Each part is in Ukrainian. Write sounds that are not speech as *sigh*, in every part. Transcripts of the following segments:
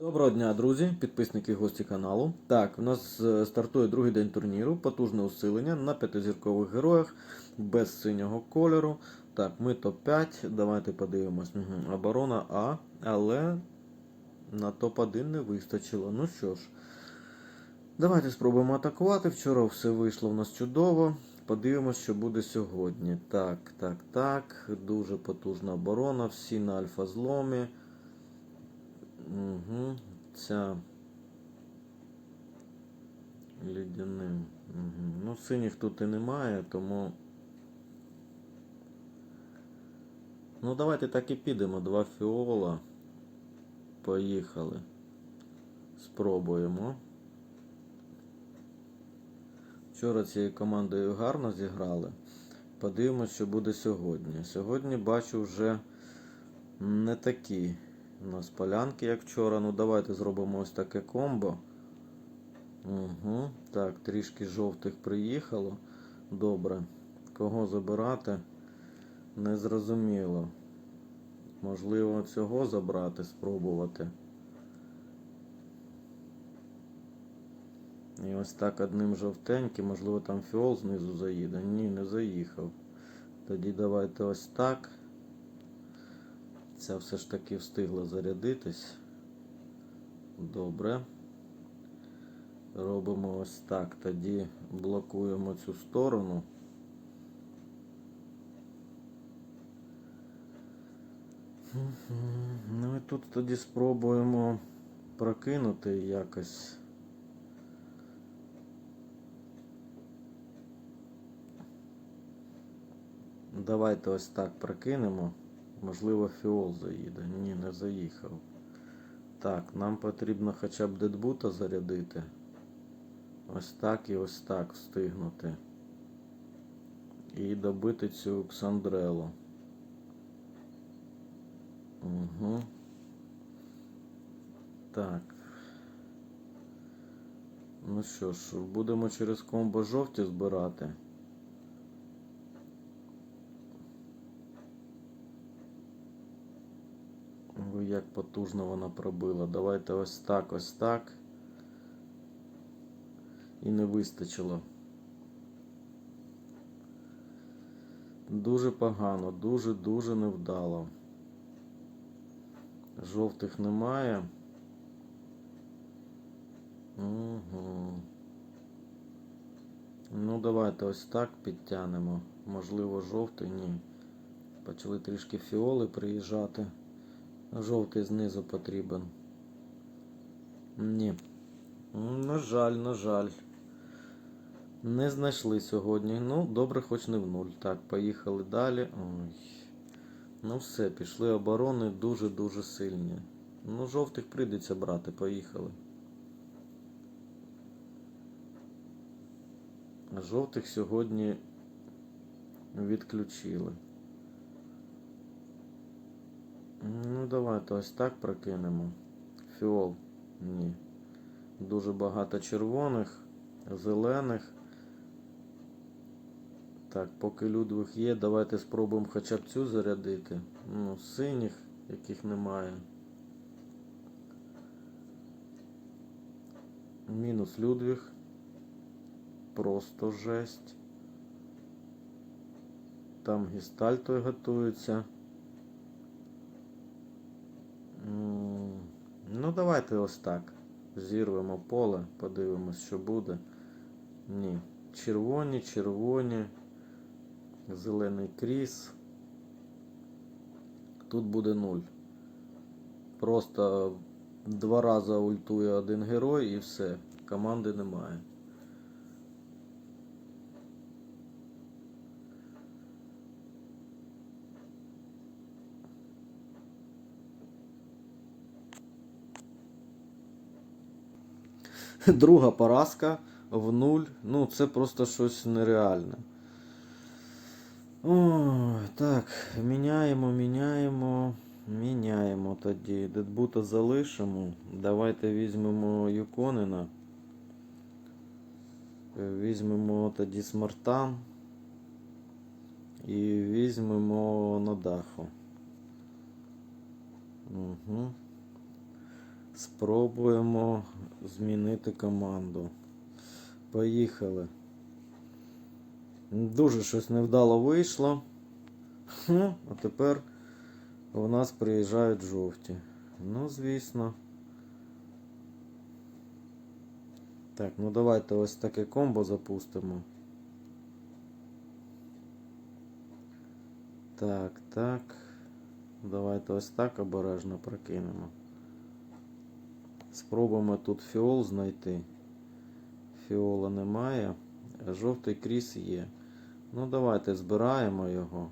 Доброго дня, друзі, підписники гості каналу. Так, у нас е, стартує другий день турніру, потужне усилення на п'ятизіркових героях без синього кольору. Так, ми топ-5. Давайте подивимось. Мгм. Оборона А, але на топ-1 не вистачило. Ну що ж, давайте спробуємо атакувати. Вчора все вийшло в нас чудово. Подивимось, що буде сьогодні. Так, так, так. Дуже потужна оборона. Всі на альфа зломі. Угу. Ця лідяним. Угу. Ну, синіх тут і немає, тому. Ну, давайте так і підемо. Два фіола. Поїхали. Спробуємо. Вчора цією командою гарно зіграли. Подивимось, що буде сьогодні. Сьогодні бачу вже не такі у нас полянки, як вчора. Ну давайте зробимо ось таке комбо. Угу. Так, трішки жовтих приїхало. Добре. Кого забирати? Незрозуміло. Можливо, цього забрати, спробувати. І ось так одним жовтеньким, можливо, там фіол знизу заїде. Ні, не заїхав. Тоді давайте ось так. Ця все ж таки встигла зарядитись. Добре. Робимо ось так. Тоді блокуємо цю сторону. Ну і тут тоді спробуємо прокинути якось. Давайте ось так прокинемо. Можливо, фіол заїде. Ні, не заїхав. Так, нам потрібно хоча б дедбута зарядити. Ось так і ось так встигнути. І добити цю Ксандрелу. Угу. Так. Ну що ж, будемо через комбо жовті збирати. Як потужно вона пробила. Давайте ось так, ось так. І не вистачило. Дуже погано, дуже-дуже невдало. Жовтих немає. Угу. Ну, давайте ось так підтягнемо. Можливо, жовтий, ні. Почали трішки фіоли приїжджати. Жовтий знизу потрібен. Ні. На жаль, на жаль. Не знайшли сьогодні. Ну, добре, хоч не в нуль. Так, поїхали далі. Ой. Ну все, пішли оборони дуже-дуже сильні. Ну, жовтих прийдеться брати, поїхали. Жовтих сьогодні відключили. Ну, давайте ось так прокинемо. Фіол. Ні. Дуже багато червоних, зелених. Так, поки Людвиг є, давайте спробуємо хоча б цю зарядити. Ну, синіх, яких немає. Мінус Людвиг. Просто жесть. Там гісталь той готується. Давайте ось так. Зірвемо поле, подивимось, що буде. Ні. Червоні, червоні. Зелений кріс. Тут буде нуль. Просто два рази ультує один герой і все. Команди немає. *laughs* Друга поразка в нуль. Ну, це просто щось нереальне. Ой, так, міняємо, міняємо, міняємо тоді. Дедбута залишимо. Давайте візьмемо Юконина. Е, Візьмемо тоді Смартан. І візьмемо на даху. Угу. Спробуємо змінити команду. Поїхали. Дуже щось невдало вийшло. Хм, А тепер у нас приїжджають жовті. Ну, звісно. Так, ну давайте ось таке комбо запустимо. Так, так. Давайте ось так обережно прокинемо. Спробуємо тут фіол знайти. Фіола немає, жовтий кріс є. Ну, давайте збираємо його.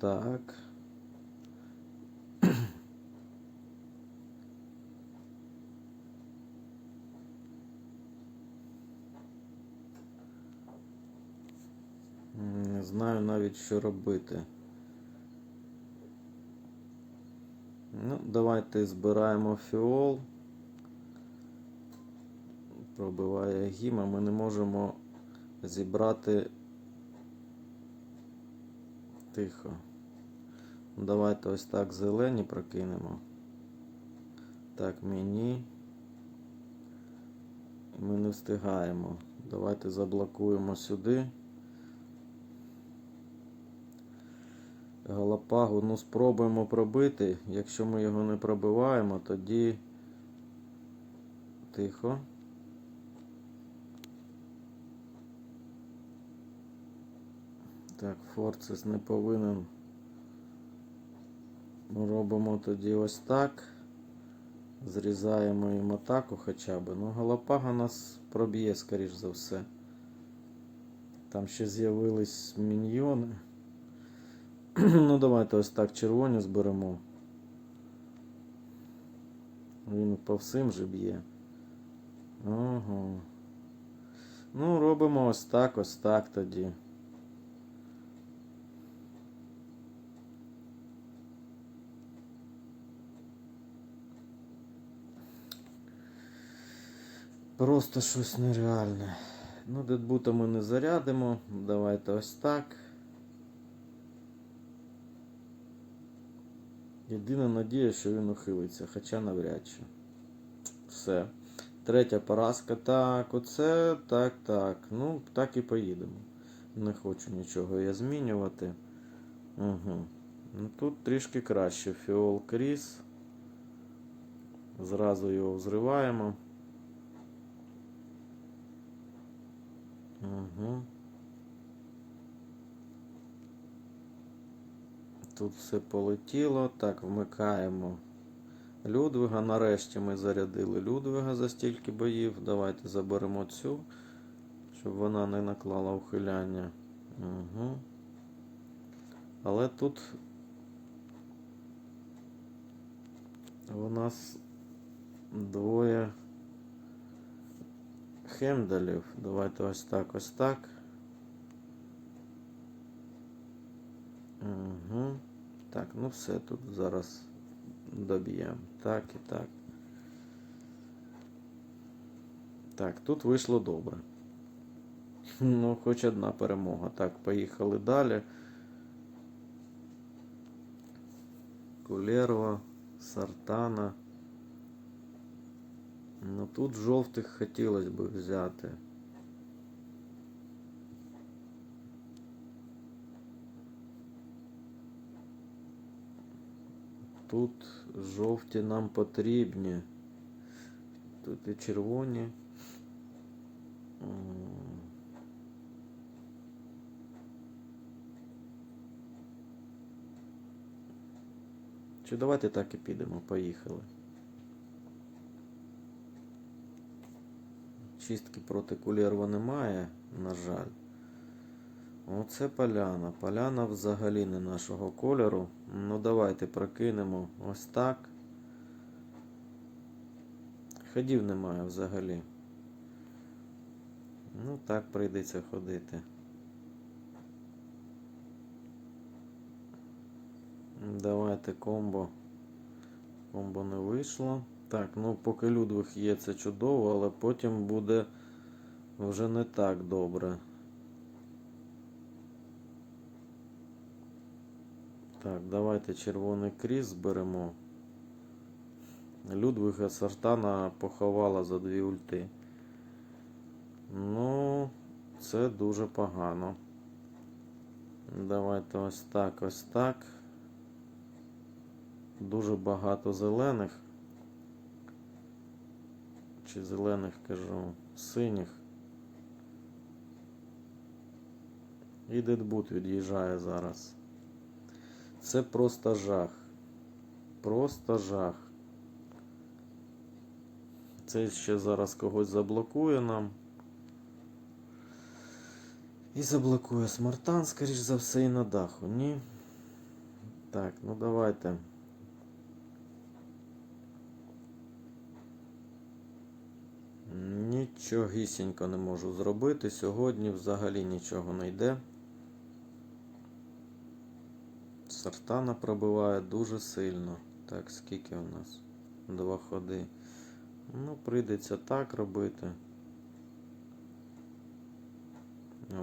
Так. Не знаю навіть, що робити. Ну, давайте збираємо фіол. Пробиває гіма. Ми не можемо зібрати тихо. Давайте ось так зелені прокинемо. Так, мені. Ми не встигаємо. Давайте заблокуємо сюди. Галапагу, ну спробуємо пробити. Якщо ми його не пробиваємо, тоді тихо. Так, Форцес не повинен. Ми робимо тоді ось так. Зрізаємо їм атаку хоча б. Ну, Галапага нас проб'є, скоріш за все. Там ще з'явились міньйони. *clears throat* ну, давайте ось так червоні зберемо. Він по всім же б'є. Ага. Ну, робимо ось так, ось так тоді. Просто щось нереальне. Ну, дедбута ми не зарядимо. Давайте ось так. Єдина надія, що він ухилиться, хоча навряд чи. Все. Третя поразка. Так, оце, так, так. Ну, так і поїдемо. Не хочу нічого я змінювати. Угу. Ну тут трішки краще. Фіол Кріс. Зразу його взриваємо. Угу. Тут все полетіло. Так, вмикаємо Людвига. Нарешті ми зарядили Людвига за стільки боїв. Давайте заберемо цю, щоб вона не наклала ухиляння. Угу. Але тут у нас двоє хендалів. Давайте ось так, ось так. Угу. Так, ну все, тут зараз доб'ємо. Так і так. Так, тут вийшло добре. Ну, хоч одна перемога. Так, поїхали далі. Кулерова, Сартана. Ну тут жовтих хотілося б взяти. Тут жовті нам потрібні. Тут і червоні. Чи давайте так і підемо, поїхали. Чистки проти кулєрва немає, на жаль. Оце поляна. Поляна взагалі не нашого кольору. Ну давайте прокинемо ось так. Ходів немає взагалі. Ну так прийдеться ходити. Давайте комбо. Комбо не вийшло. Так, ну поки Людвиг є, це чудово, але потім буде вже не так добре. Так, давайте червоний кріс зберемо. Людвига Сартана поховала за дві ульти. Ну, це дуже погано. Давайте ось так, ось так. Дуже багато зелених. Чи зелених кажу, синіх. І Дедбут від'їжджає зараз. Це просто жах. Просто жах. Це ще зараз когось заблокує нам. І заблокує Смартан, скоріш за все, і на даху. Ні. Так, ну давайте. Нічогісінько не можу зробити. Сьогодні взагалі нічого не йде. Сартана пробиває дуже сильно. Так, скільки у нас? Два ходи. Ну, прийдеться так робити.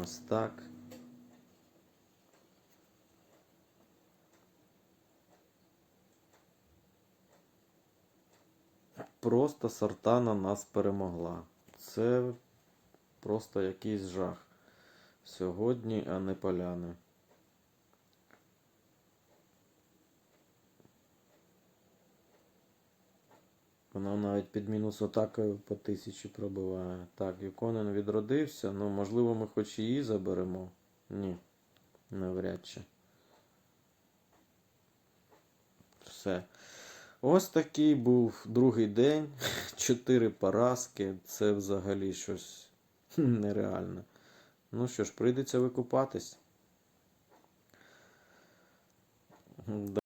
Ось так. Просто Сартана нас перемогла. Це просто якийсь жах. Сьогодні, а не поляни. Вона навіть під мінус атакою по тисячі пробиває. Так, Юконен відродився. Ну, можливо, ми хоч її заберемо. Ні, навряд чи. Все. Ось такий був другий день. *laughs* Чотири поразки. Це взагалі щось *laughs* нереальне. Ну що ж, прийдеться викупатись.